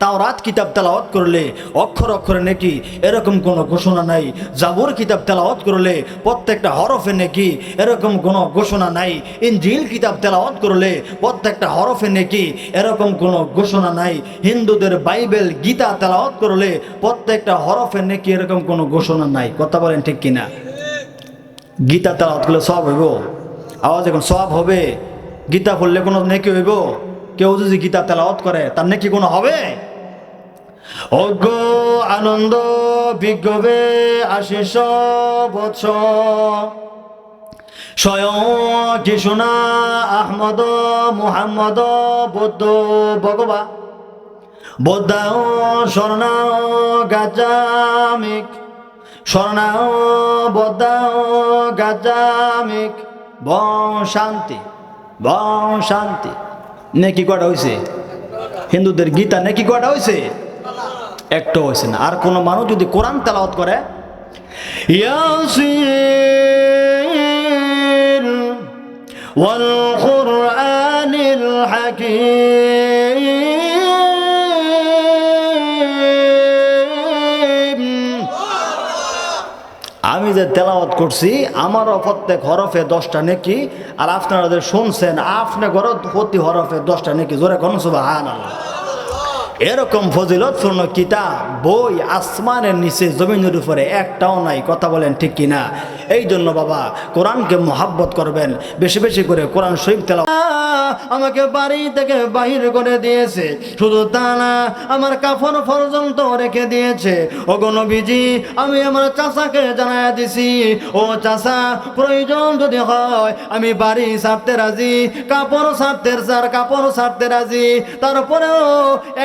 তাও রাত কিতাব তেলাওয়াত করলে অক্ষর অক্ষরে নেকি এরকম কোনো ঘোষণা নাই। জাবুর কিতাব তেলাওয়াত করলে প্রত্যেকটা হরফে নেকি এরকম কোনো ঘোষণা নাই। ইঞ্জিল কিতাব তেলাওয়াত করলে প্রত্যেকটা হরফে নেকি এরকম কোনো ঘোষণা নাই। হিন্দুদের বাইবেল গীতা তেলাওয়াত করলে প্রত্যেকটা হরফে নেকি এরকম কোনো ঘোষণা নাই। কথা বলেন ঠিক কিনা? গীতা তেলাওয়াত করলে সব হইব। আওয়াজ এখন সব হবে। গীতা পড়লে কোনো নেকি হইব? কেউ যদি গীতা তেলাওয়াত করে, তার নেকি কোনো হবে? অজ্ঞ আনন্দ বিজ্ঞবে আশিস বৎস। স্বয়ং কৃষ্ণা আহমদ মুহাম্মদ বৌদ্ধ ভগবা। বৌদ্ধাও স্বর্ণাও গাজামিক। স্বর্ণাও, বৌদ্ধাও গাজামিক। বং শান্তি বং শান্তি। নেকি কটা হয়েছে হিন্দুদের গীতা নেকি কটা হয়েছে একটা হয়েছে না। আর কোনো মানুষ যদি কোরআন তেলাওয়াত করে আমি যে তেলাওয়াত করছি, আমারও প্রত্যেক হরফে দশটা নেকি, আর আপনারা যে শুনছেন, আপনি ঘর প্রতি হরফে দশটা নেকি, জোরে কোন সুবাহান এরকম ফজিলতপূর্ণ কিতাব, বই আসমানের নিচে, জমিনের উপরে একটাও নাই। কথা বলেন ঠিক কিনা? এই জন্য বাবা, কোরআনকে মোহাব্বত করবেন। বেশি বেশি করে কোরআন শরীফ তেলা আমাকে বাড়ি থেকে বাহির করে দিয়েছে। শুধু তা না, আমার কাফন পর্যন্ত রেখে দিয়েছে। অগণবিজি আমি আমার চাষাকে জানাই দিছি। ও চাষা প্রয়োজন যদি হয়, আমি বাড়ি ছাড়তে রাজি, কাপড় ছাড়তে কাপড় ছাড়তে রাজি। তারপরেও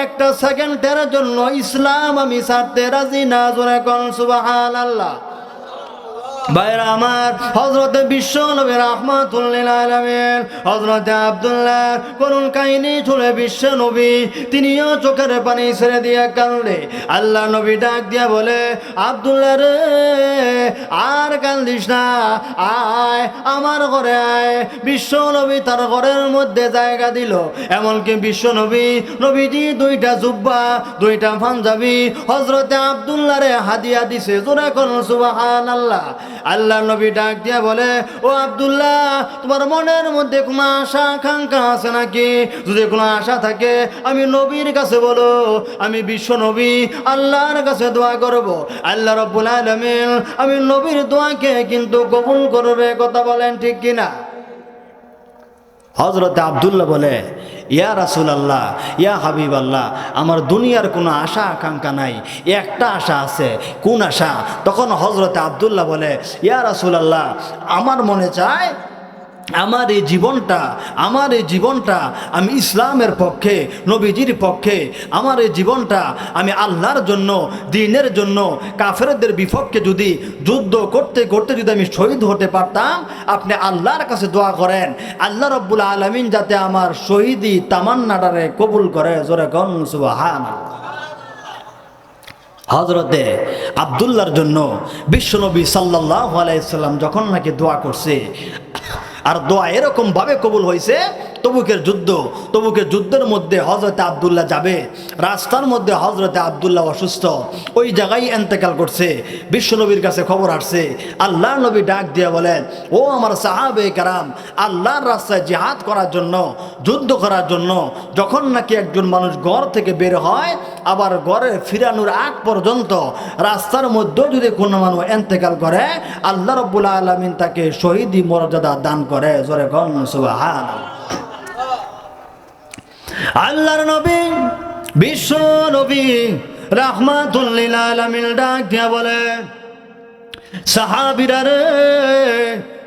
একটা সেকেন্ডের জন্য ইসলাম আমি ছাড়তে রাজি না জোরে কন সুবাহ আল্লাহ ভাইরা আমার হজরত বিশ্ব নবী রহমাতুল্লিল হজরত আবদুল্লাহ করুন কাহিনী শুনে বিশ্ব নবী, তিনিও চোখের পানি ছেড়ে দিয়ে কান্দে আল্লাহ নবী ডাক দিয়া বলে, আবদুল্লাহ রে, আর কান্দিস না, আয়, আমার ঘরে আয়। বিশ্ব নবী তার ঘরের মধ্যে জায়গা দিল। এমনকি বিশ্ব নবী, নবীজি দুইটা জুব্বা, দুইটা পাঞ্জাবি হজরতে আবদুল্লাহ রে হাদিয়া দিছে। জোরে কোন সুবাহান আল্লাহ আল্লাহ নবী ডাক দিয়া বলে, ও আবদুল্লাহ, তোমার মনের মধ্যে কোনো আশা, আকাঙ্ক্ষা আছে নাকি? যদি কোনো আশা থাকে, আমি নবীর কাছে বলো। আমি বিশ্ব নবী, আল্লাহর কাছে দোয়া করব। আল্লাহ রব্বুল আলমিন, আমি নবীর দোয়াকে কিন্তু কবুল করবে, কথা বলেন ঠিক কিনা? হজরত আবদুল্লাহ বলে, ইয়া রাসুল আল্লাহ ইয়া হাবিব আল্লাহ আমার দুনিয়ার কোনো আশা আকাঙ্ক্ষা নাই। একটা আশা আছে। কোন আশা? তখন হজরত আবদুল্লাহ বলে, ইয়া রাসুল আল্লাহ আমার মনে চায় আমার এই জীবনটা, আমার এই জীবনটা আমি ইসলামের পক্ষে, নবীজির পক্ষে, আমার এই জীবনটা আমি আল্লাহর জন্য, দিনের জন্য, কাফেরদের বিপক্ষে যদি যুদ্ধ করতে করতে যদি আমি শহীদ হতে পারতাম, আপনি আল্লাহর কাছে দোয়া করেন। আল্লাহ রব্বুল আলমিন যাতে আমার শহীদি তামান্নাটারে কবুল করে, জোরে গন সুবাহান হজরতে আবদুল্লার জন্য বিশ্বনবী সাল্লাহ আলাইসাল্লাম যখন নাকি দোয়া করছে আর দোয়া এরকম ভাবে কবুল হয়েছে তবুকের যুদ্ধ, তবুকের যুদ্ধের মধ্যে হজরতে আবদুল্লাহ যাবে। রাস্তার মধ্যে হজরতে আবদুল্লাহ অসুস্থ। ওই জায়গায় এন্তেকাল করছে। বিশ্বনবীর কাছে খবর আসছে। আল্লাহ নবী ডাক দিয়ে বলেন, ও আমার সাহাবে কারাম, আল্লাহর রাস্তায় জেহাদ করার জন্য, যুদ্ধ করার জন্য, যখন নাকি একজন মানুষ ঘর থেকে বের হয়, আবার ঘরে ফিরানোর আগ পর্যন্ত রাস্তার মধ্যেও যদি কোনো মানুষ এন্তেকাল করে, আল্লাহ রব্বুল আলমিন তাকে শহীদি মর্যাদা দান করে। জোরে গন সুবাহান আল্লাহর নবী বিশ্ব নবী রাহমাতুল্লিল আলামিন ডাক দিয়া বলে সাহাবিরা রে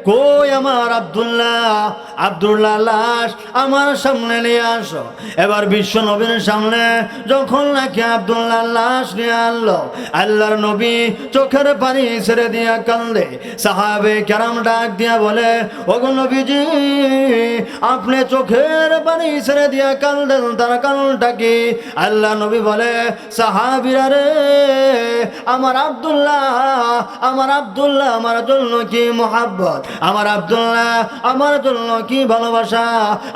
কই আমার আব্দুল্লাহ? আব্দুল্লাহ লাশ আমার সামনে নিয়ে আসো। এবার বিশ্ব নবীর সামনে যখন নাকি আবদুল্লাহ লাশ নিয়ে আনলো, আল্লাহর নবী চোখের পানি ছেড়ে দিয়া কান্দে। সাহাবে কেরাম ডাক দিয়া বলে, ওগো নবীজি, আপনি চোখের পানি ছেড়ে দিয়া কান্দেন, তার কারণটা কি? আল্লাহ নবী বলে, সাহাবিরা রে আমার আব্দুল্লাহ আমার আব্দুল্লাহ আমার জন্য কি মোহাব্বত? আমার আব্দুল্লাহ আমার জন্য কি ভালোবাসা?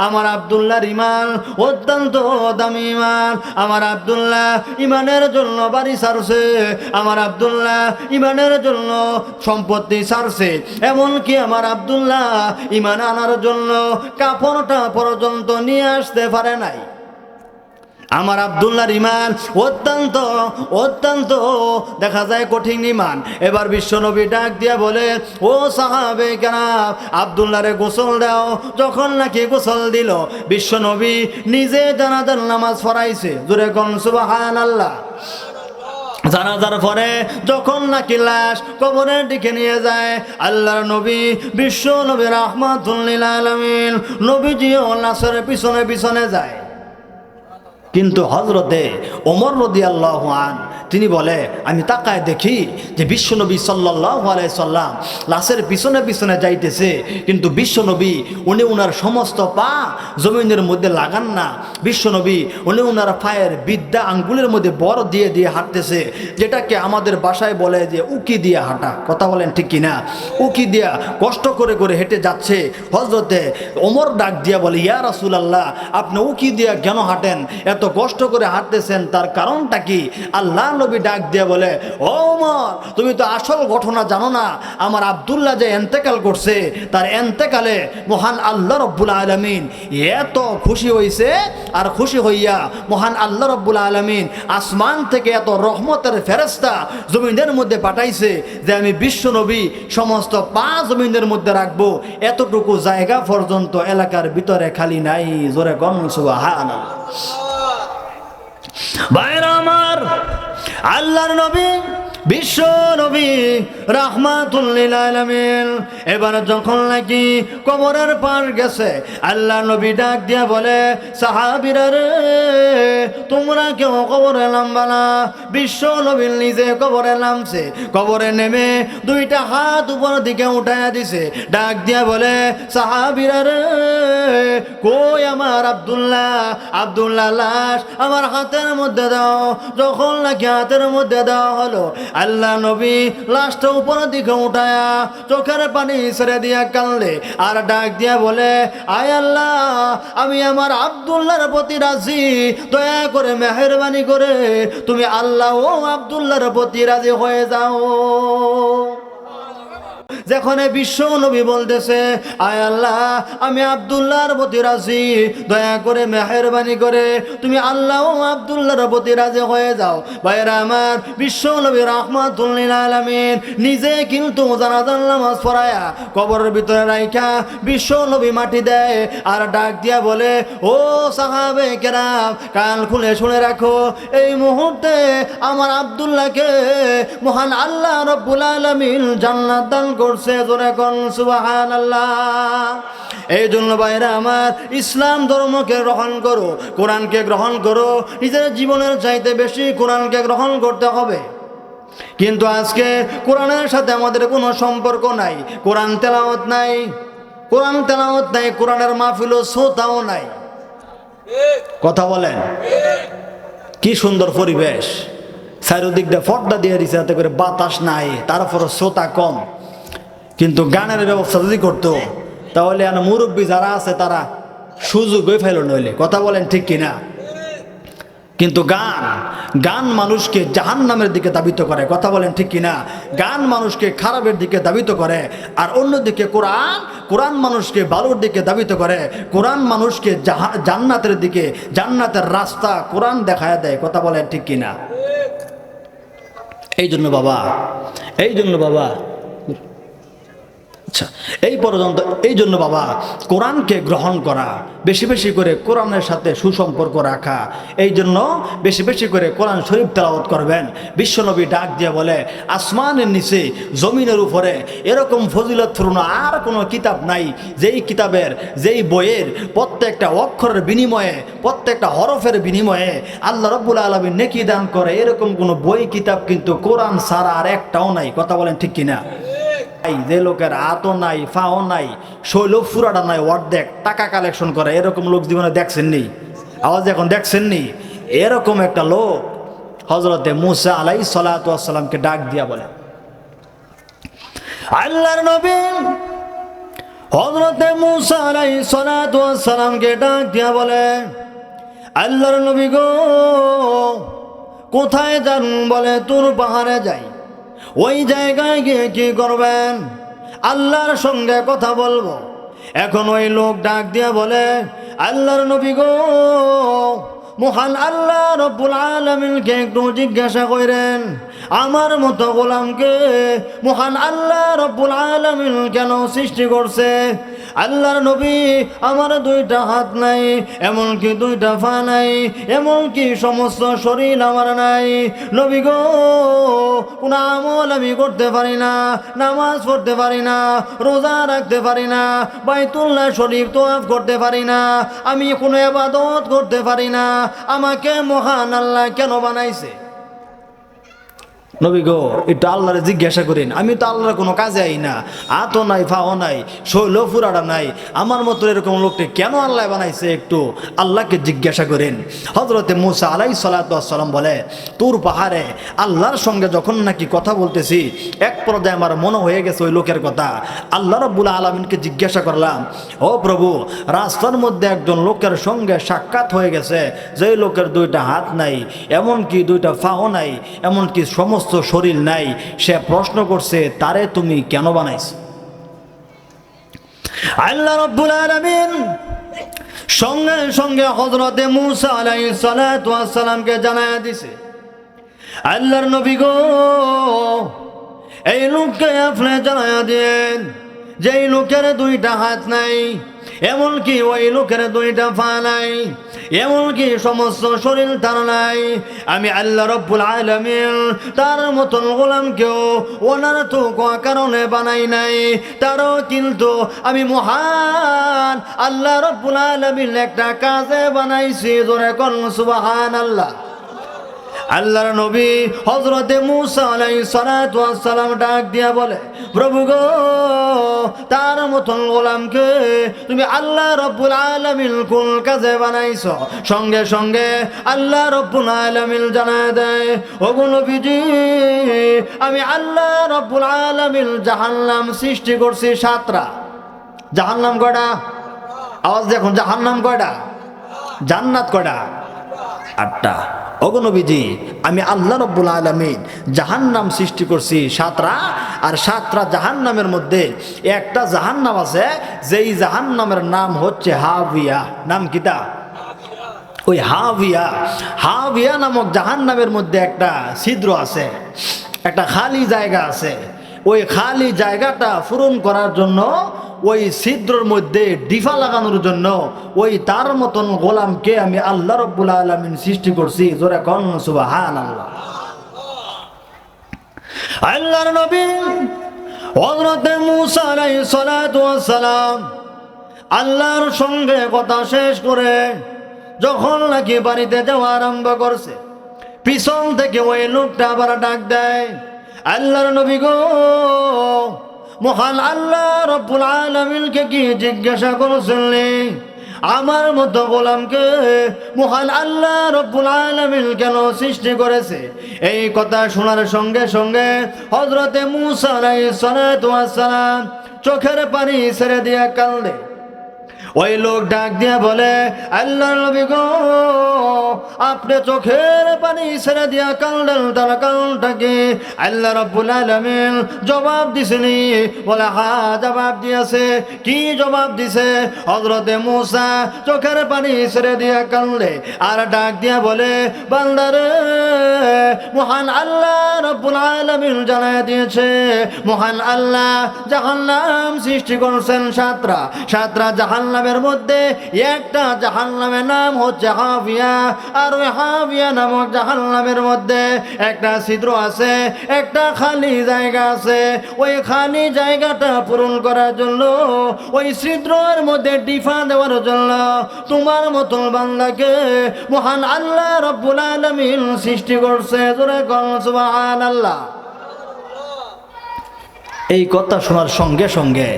আমার আব্দুল্লাহর ইমান অত্যন্ত দামি ইমান আমার আব্দুল্লাহ ইমানের জন্য বাড়ি সারছে। আমার আব্দুল্লাহ ইমানের জন্য সম্পত্তি সারছে। এমনকি আমার আব্দুল্লাহ ইমান আনার জন্য কাপড়টা পর্যন্ত নিয়ে আসতে পারে নাই। আমার আবদুল্লাহর ইমান অত্যন্ত অত্যন্ত দেখা যায় কঠিন ইমান এবার বিশ্বনবী ডাক দিয়া বলে, ও সাহাবে কেন আবদুল্লাহরে গোসল দাও। যখন নাকি গোসল দিল, বিশ্বনবী নিজে জানাজার নামাজ পড়াইছে। জোরে কন সুবাহান আল্লাহ জানাজার পরে যখন নাকি লাশ কবরের দিকে নিয়ে যায়, আল্লাহর নবী বিশ্ব নবী রহমাতুল্লিল আলমিন, নবীজিও লাশের পিছনে পিছনে যায়। কিন্তু হজরতে ওমর রদি আল্লাহ আন তিনি বলে, আমি তাকায় দেখি যে বিশ্বনবী সাল্লাহ সাল্লাম লাশের পিছনে পিছনে যাইতেছে, কিন্তু বিশ্বনবী উনি উনার সমস্ত পা জমিনের মধ্যে লাগান না। বিশ্বনবী উনি উনার পায়ের বিদ্যা আঙ্গুলের মধ্যে বড় দিয়ে দিয়ে হাঁটতেছে, যেটাকে আমাদের বাসায় বলে যে উকি দিয়ে হাঁটা। কথা বলেন ঠিক কিনা? উকি দিয়া কষ্ট করে করে হেঁটে যাচ্ছে হজরতে ওমর ডাক দিয়া বলে, ইয়া রাসুল আল্লাহ আপনি উকি দিয়া কেন হাঁটেন? এত কষ্ট করে হাঁটতেছেন, তার কারণটা কি? আল্লাহ নবী ডাক দিয়ে বলে, ও ওমর, তুমি তো আসল ঘটনা জানো না। আমার আবদুল্লাহ যে এন্তেকাল করছে, তার এন্তেকালে মহান আল্লাহ রব্বুল আলমিন এত খুশি হইছে আর খুশি হইয়া মহান আল্লাহ রব্বুল আলমিন আসমান থেকে এত রহমতের ফেরস্তা জমিনের মধ্যে পাঠাইছে যে আমি বিশ্ব নবী, সমস্ত পা জমিনের মধ্যে রাখব। এতটুকু জায়গা পর্যন্ত এলাকার ভিতরে খালি নাই। জোরে গণ সুবাহ ভাইরা আল্লাহর নবী বিশ্ব নবী রাহমাতুল্লিল আলামিন। যখন নাকি কবরের পার গেছে, আল্লাহ নবী ডাক দিয়া বলে, সাহাবিরা রে, তোমরা কেউ কবরে নামবা না। বিশ্ব নবীর নিজে কবরে নামছে, কবরে নেমে দুইটা হাত উপর দিকে উঠাইয়া দিছে। ডাক দিয়া বলে, সাহাবিরা রে, কই আমার আব্দুল্লাহ? আব্দুল্লাহ, লাশ আমার হাতের মধ্যে দাও। যখন নাকি হাতের মধ্যে দেওয়া হলো আল্লাহ নবী লাশটা উপরের দিকে উঠায়া চোখের পানি ছেড়ে দিয়া কানলে আর ডাক দিয়া বলে, আয় আল্লাহ, আমি আমার আব্দুল্লাহর প্রতি রাজি। দয়া করে মেহরবানি করে তুমি আল্লাহ ও আবদুল্লাহর প্রতি রাজি হয়ে যাও। যেখানে বিশ্ব নবী বলতেছে, আয় আল্লাহ, আমি আবদুল্লাহর প্রতি রাজি। দয়া করে মেহরবানি করে, তুমি আল্লাহ ও আবদুল্লাহর প্রতি রাজি হয়ে যাও। ভাইরা আমার, বিশ্ব নবী রহমাতুল্লিল আলমিন নিজে কিন্তু জানাজান নামাজ পড়ায়া কবরের ভিতরে রাইখা বিশ্ব নবী মাটি দেয় আর ডাক দিয়া বলে, ও সাহাবে কেরাম, কান খুলে শুনে রাখো, এই মুহূর্তে আমার আবদুল্লাহকে মহান আল্লাহ রব্বুল আলমিন জান্নাত দান করছে। কোন সুবাহান এই জন্য বাইরে আমার ইসলাম ধর্মকে গ্রহণ করো, কোরআনকে গ্রহণ করো, নিজের জীবনের চাইতে বেশি কোরআনকে গ্রহণ করতে হবে। কিন্তু আজকে কোরআনের সাথে আমাদের কোনো সম্পর্ক নাই, কোরআন তেলাওয়াত নাই, কোরআন তেলাওয়াত নাই, কোরআনের মাহফিল শ্রোতাও নাই। কথা বলেন। কি সুন্দর পরিবেশ। চারিদিকটা ফর্দা দিয়ে দিছে যাতে করে বাতাস নাই তারপর শ্রোতা কম। কিন্তু গানের ব্যবস্থা যদি করতো, তাহলে আর মুরব্বী যারা আছে, তারা সুযোগ হয়ে ফেল নইলে। কথা বলেন ঠিক কিনা? কিন্তু গান গান মানুষকে জাহান নামের দিকে দাবিত করে। কথা বলেন ঠিক কিনা? গান মানুষকে খারাপের দিকে দাবিত করে আর অন্যদিকে কোরআন কোরআন মানুষকে বালুর দিকে দাবিত করে। কোরআন মানুষকে জান্নাতের দিকে, জান্নাতের রাস্তা কোরআন দেখায় দেয়। কথা বলেন ঠিক কিনা? এই জন্য বাবা, এই জন্য বাবা আচ্ছা এই পর্যন্ত, এই জন্য বাবা, কোরআনকে গ্রহণ করা, বেশি বেশি করে কোরআনের সাথে সুসম্পর্ক রাখা, এই জন্য বেশি বেশি করে কোরআন শরীফ তেলাওয়াত করবেন। বিশ্বনবী ডাক দিয়ে বলে, আসমানের নিচে, জমিনের উপরে, এরকম ফজিলতপূর্ণ আর কোনো কিতাব নাই। যেই কিতাবের, যেই বইয়ের, প্রত্যেকটা অক্ষরের বিনিময়ে, প্রত্যেকটা হরফের বিনিময়ে আল্লাহ রব্বুল আলমী নেকি দান করে, এরকম কোনো বই কিতাব কিন্তু কোরআন ছাড়া আর একটাও নাই। কথা বলেন ঠিক কিনা? যে লোকের হাতও নাই, ফাও নাই শৈল ফুরাটা নাই, অর্ধেক টাকা কালেকশন করে, এরকম লোক জীবনে দেখছেন নি? আওয়াজ এখন দেখছেন নি? এরকম একটা লোক হজরতে মুসা আলাই সালাতামকে ডাক দিয়া বলে, আল্লাহর নবী! হজরতে মুসা আলাই সালামকে ডাক দিয়া বলে, আল্লাহর নবী গো, কোথায় যান বলে তোর পাহাড়ে যাই? ওই জায়গায় গিয়ে কি করবেন? আল্লাহর সঙ্গে কথা বলব। এখন ওই লোক ডাক দিয়ে বলে, আল্লাহর নবী গো, মহান আল্লাহ রব্বুল আলমিনকে একটু জিজ্ঞাসা করেন আমার মতো গোলামকে মহান আল্লাহ রব্বুল আলমিন কেন সৃষ্টি করছে? আল্লাহর নবী আমার দুইটা হাত নাই, এমনকি দুইটা পা নাই, এমনকি সমস্ত শরীর আমার নাই। নবী গো, কোন আমল আমি করতে পারি না, নামাজ পড়তে পারি না, রোজা রাখতে পারি না, বাইতুল্লাহ শরীফ তোয়াফ করতে পারি না, আমি কোনো এবাদত করতে পারি না। আমাকে মহান আল্লাহ কেন বানাইছে? নবী গো, একটু আল্লাহরে জিজ্ঞাসা করেন। আমি তো আল্লাহর কোনো কাজে আই না। আতো নাই ফাও নাই শৈল ফুরাটা নাই। আমার মতো এরকম লোককে কেন আল্লাহ বানাইছে একটু? আল্লাহকে জিজ্ঞাসা করেন। হজরতে মুসা আলাই সালাতাম বলে, তোর পাহাড়ে আল্লাহর সঙ্গে যখন নাকি কথা বলতেছি, এক পর্যায়ে আমার মনে হয়ে গেছে ওই লোকের কথা। আল্লাহ রব্বুল আলমিনকে জিজ্ঞাসা করলাম, ও প্রভু, রাস্তার মধ্যে একজন লোকের সঙ্গে সাক্ষাৎ হয়ে গেছে যে লোকের দুইটা হাত নাই, এমনকি দুইটা ফাও নাই, এমনকি সমস্ত শরীর নাই, সে প্রশ্ন করছে, তারে তুমি কেন বানাইছো? আল্লাহ রব্বুল আলামিন সঙ্গে সঙ্গে হজরতে মুসা আলাই সালামকে জানায় দিছে, আল্লাহর নবী গো, এই লোককে আপনি জানায় দিন যে এই লোকের দুইটা হাত নাই এমনকি ওই লোকের দুইটা পা নাই, এমনকি সমস্ত শরীর তার নাই। আমি আল্লাহ রব্বুল আলমিন তার মতন গোলামকেও ওনার তো কারণে বানাই নাই। তারও কিন্তু আমি মহান আল্লাহ রব্বুল আলমিন একটা কাজে বানাইছি, জোরে কন সুবাহান আল্লাহ আল্লাহর নবী হজরতে মুসা আলাই সালাম ডাক দিয়া বলে, প্রভু গো, তার মতন গোলামকে তুমি আল্লাহ রব্বুল আলমিন কোন কাজে বানাইছ। সঙ্গে সঙ্গে আল্লাহ রব্বুল আলমিন জানায় দেয়, ওগো নবীজি, আমি আল্লাহ রব্বুল আলমিন জাহান্নাম সৃষ্টি করছি সাতরা জাহান্নাম কয়টা? আওয়াজ দেখুন, জাহান্নাম কয়টা? জান্নাত কয়টা? আটটা। অগনবীজি আমি আল্লাহ রব্বুল আলমিন জাহান্নাম সৃষ্টি করছি সাতরা আর সাতরা জাহান্নামের মধ্যে একটা জাহান্নাম আছে, যেই জাহান্নামের নাম হচ্ছে হাবিয়া। নাম কিতা ওই হাবিয়া। হাবিয়া নামক জাহান্নামের মধ্যে একটা ছিদ্র আছে, একটা খালি জায়গা আছে। ওই খালি জায়গাটা পূরণ করার জন্য ওই ছিদ্রর মধ্যে ডিফা লাগানোর জন্য ওই তার মতন গোলামকে আমি আল্লাহ রব্বুল আলমিন সৃষ্টি করছি। জোরে কন সুবাহান আল্লাহ আল্লাহর নবী মুসা আলাইহিস সালাতু সালাম আল্লাহর সঙ্গে কথা শেষ করে যখন নাকি বাড়িতে যাওয়া আরম্ভ করছে, পিছন থেকে ওই লোকটা আবার ডাক দেয়, আল্লাহর নবী গো মহান আল্লাহ রব্বুল আলমিনকে কি জিজ্ঞাসা করছিলেন আমার মতো গোলামকে মহান আল্লাহ রব্বুল আলমিন কেন সৃষ্টি করেছে? এই কথা শোনার সঙ্গে সঙ্গে হজরতে মুসা সালাম চোখের পানি ছেড়ে দিয়ে কান্দে ওই লোক ডাক দিয়া বলে আল্লাহ নবী গো, আপনি চোখের পানি ছেড়ে দিয়া কান্দেন তার কারণটাকে আল্লাহ রব্বুল আলমিন জবাব দিছেনি। বলে, হা, জবাব দিয়েছে। কি জবাব দিছে? হজরতে মুসা চোখের পানি ছেড়ে দিয়া কান্দে আর ডাক দিয়া বলে বান্দারে মহান আল্লাহ রব্বুল আলমিন জানায় দিয়েছে, মহান আল্লাহ জাহান্নাম সৃষ্টি করছেন সাতরা সাতরা জাহান্নামের মধ্যে একটা জাহান্নামের নাম হচ্ছে হাফিয়া। আর ওই হাফিয়া নামক জাহান্নামের মধ্যে একটা ছিদ্র আছে, একটা খালি জায়গা আছে। ওই খালি জায়গাটা পূরণ করার জন্য, ওই ছিদ্রের মধ্যে ডিফা দেওয়ার জন্য তোমার মতন বান্দাকে মহান আল্লাহ রব্বুল আলমিন সৃষ্টি করছে। জোরে কন সুবহান আল্লাহ এই কথা শোনার সঙ্গে সঙ্গে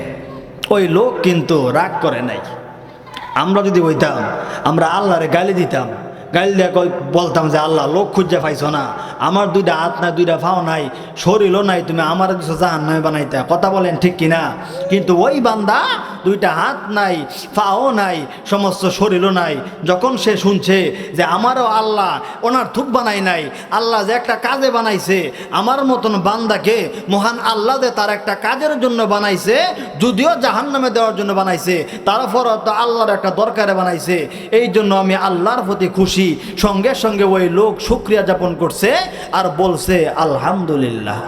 ওই লোক কিন্তু রাগ করে নাই। আমরা যদি হইতাম, আমরা আল্লাহরে গালি দিতাম। গালি দিয়ে বলতাম যে, আল্লাহ, লোক খুঁজে পাইছো না। আমার দুইটা হাত নাই, দুইটা ফাও নাই, শরীরও নাই, তুমি আমার কিছু জাহান নয় বানাইতে। কথা বলেন ঠিক কিনা? কিন্তু ওই বান্দা দুইটা হাত নাই ফাও নাই, সমস্ত শরীরও নাই। যখন সে শুনছে যে আমারও আল্লাহ ওনার থুক বানাই নাই, আল্লাহ যে একটা কাজে বানাইছে, আমার মতন বান্দাকে মহান আল্লাহ যে তার একটা কাজের জন্য বানাইছে, যদিও জাহান নামে দেওয়ার জন্য বানাইছে তারপরও তো আল্লাহর একটা দরকারে বানাইছে। এই জন্য আমি আল্লাহর প্রতি খুশি। সঙ্গে সঙ্গে ওই লোক শুক্রিয়া যাপন করছে আর বলছে, আলহামদুলিল্লাহ।